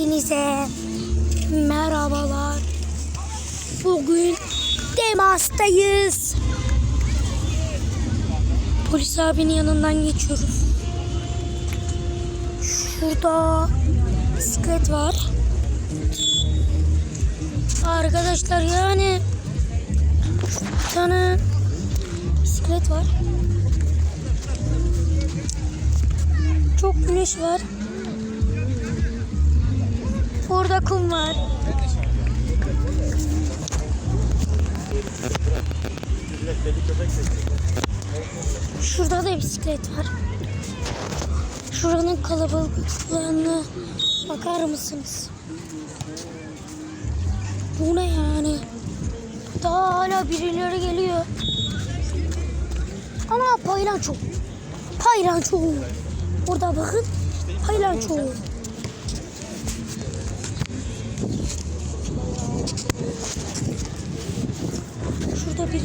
Hepinize merhabalar. Bugün Demas'tayız. Polis abinin yanından geçiyoruz. Şurada bisiklet var. Arkadaşlar yani bir tane bisiklet var. Çok güneş var. Kum var. Şurada da bisiklet var. Şuranın kalabalıklığına bakar mısınız? Bu ne yani? Daha hala birileri geliyor. Ana paylanço. Paylanço. Burada bakın. Paylanço. Şurada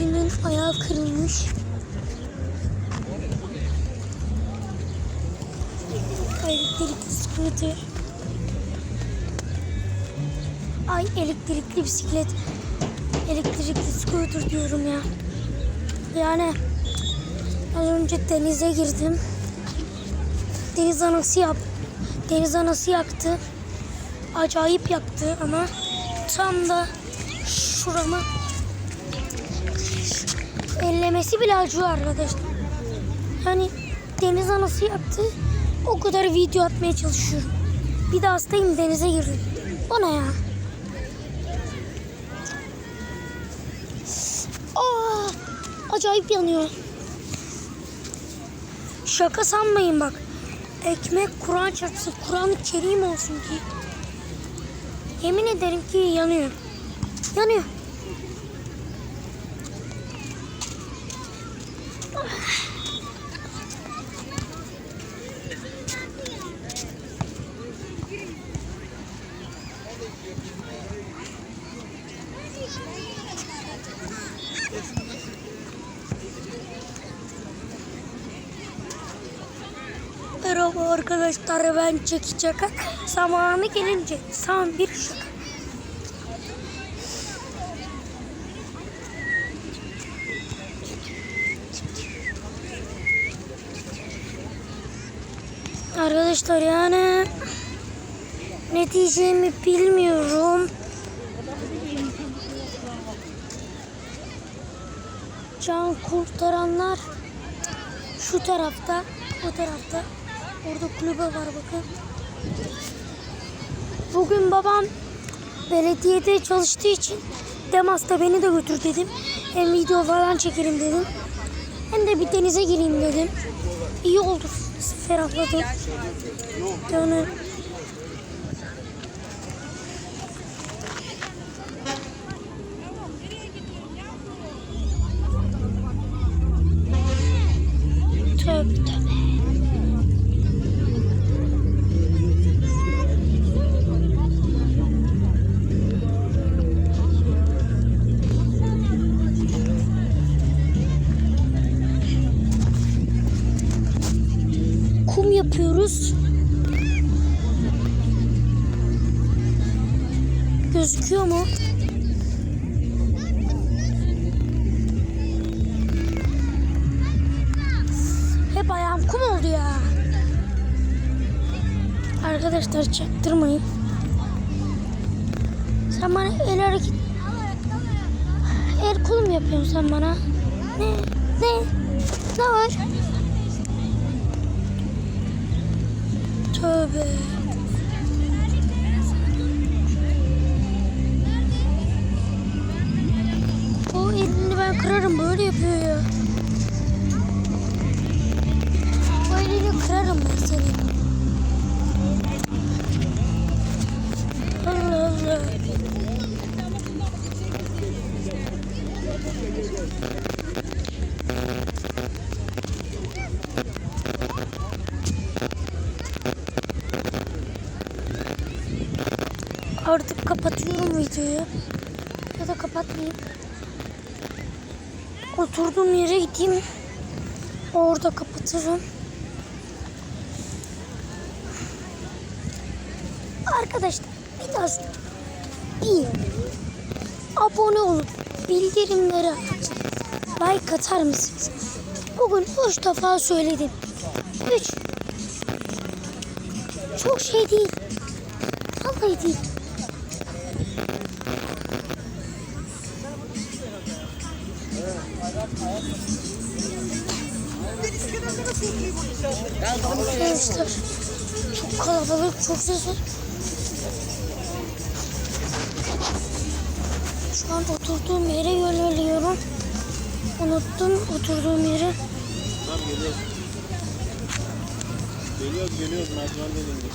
birinin ayağı kırılmış. Elektrikli scooter. Ay elektrikli bisiklet. Elektrikli scooter diyorum ya. Yani az önce denize girdim. Deniz anası yap. Deniz anası yaktı. Acayip yaktı ama tam da şurama ellemesi bile acıyor arkadaşlar. Yani deniz anası yaktı. O kadar video atmaya çalışıyorum. Bir de hastayım denize girdim. O ne ya? Aa, acayip yanıyor. Şaka sanmayın bak. Ekmek Kur'an çarpsın. Kur'an-ı Kerim olsun ki. Yemin ederim ki yanıyor. Yanıyor. Merhaba arkadaşlar ben Çeki Çakak. Zamanı gelince tam bir şaka. Arkadaşlar yani ne diyeceğimi bilmiyorum. Can kurtaranlar şu tarafta, o tarafta. Orada kulübe var bakın. Bugün babam belediyede çalıştığı için Demas'ta beni de götür dedim. Hem video falan çekelim dedim. Hem de bir denize gireyim dedim. İyi oldu. Ferahladım. Yani yapıyoruz. Gözüküyor mu? Hep ayağım kum oldu ya. Arkadaşlar çaktırmayın. Sen bana el hareket... El kul mu yapıyorsun sen bana? Ne? Ne? Ne var? Tövbe. O elini ben kırarım böyle yapıyor ya. O elini kırarım ben senin. Allah Allah. Artık kapatıyorum videoyu. Ya da kapatmayayım. Oturduğum yere gideyim. Orada kapatırım. Arkadaşlar bir daha bir abone olup bildirimleri açıp like atar mısınız? Bugün üç defa söyledim. Üç. Çok şey değil. Vallahi değil. Arkadaşlar çok kalabalık, çok ses var. Şu an oturduğum yere yöneliyorum. Unuttum oturduğum yeri. Tamam geliyoruz. Geliyoruz geliyoruz merdivenden indik.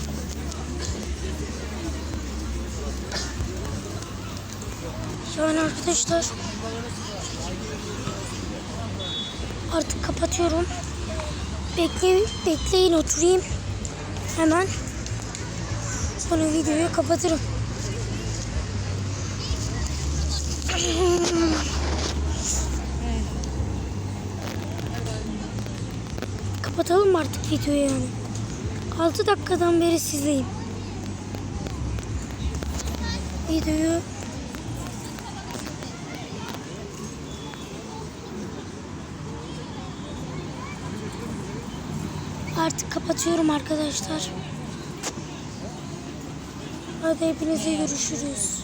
Yani arkadaşlar artık kapatıyorum. Bekle, bekleyin oturayım. Hemen sonra videoyu kapatırım. Kapatalım artık videoyu yani? 6 dakikadan beri sizdeyim. Videoyu Artık kapatıyorum arkadaşlar. Hadi hepinize görüşürüz.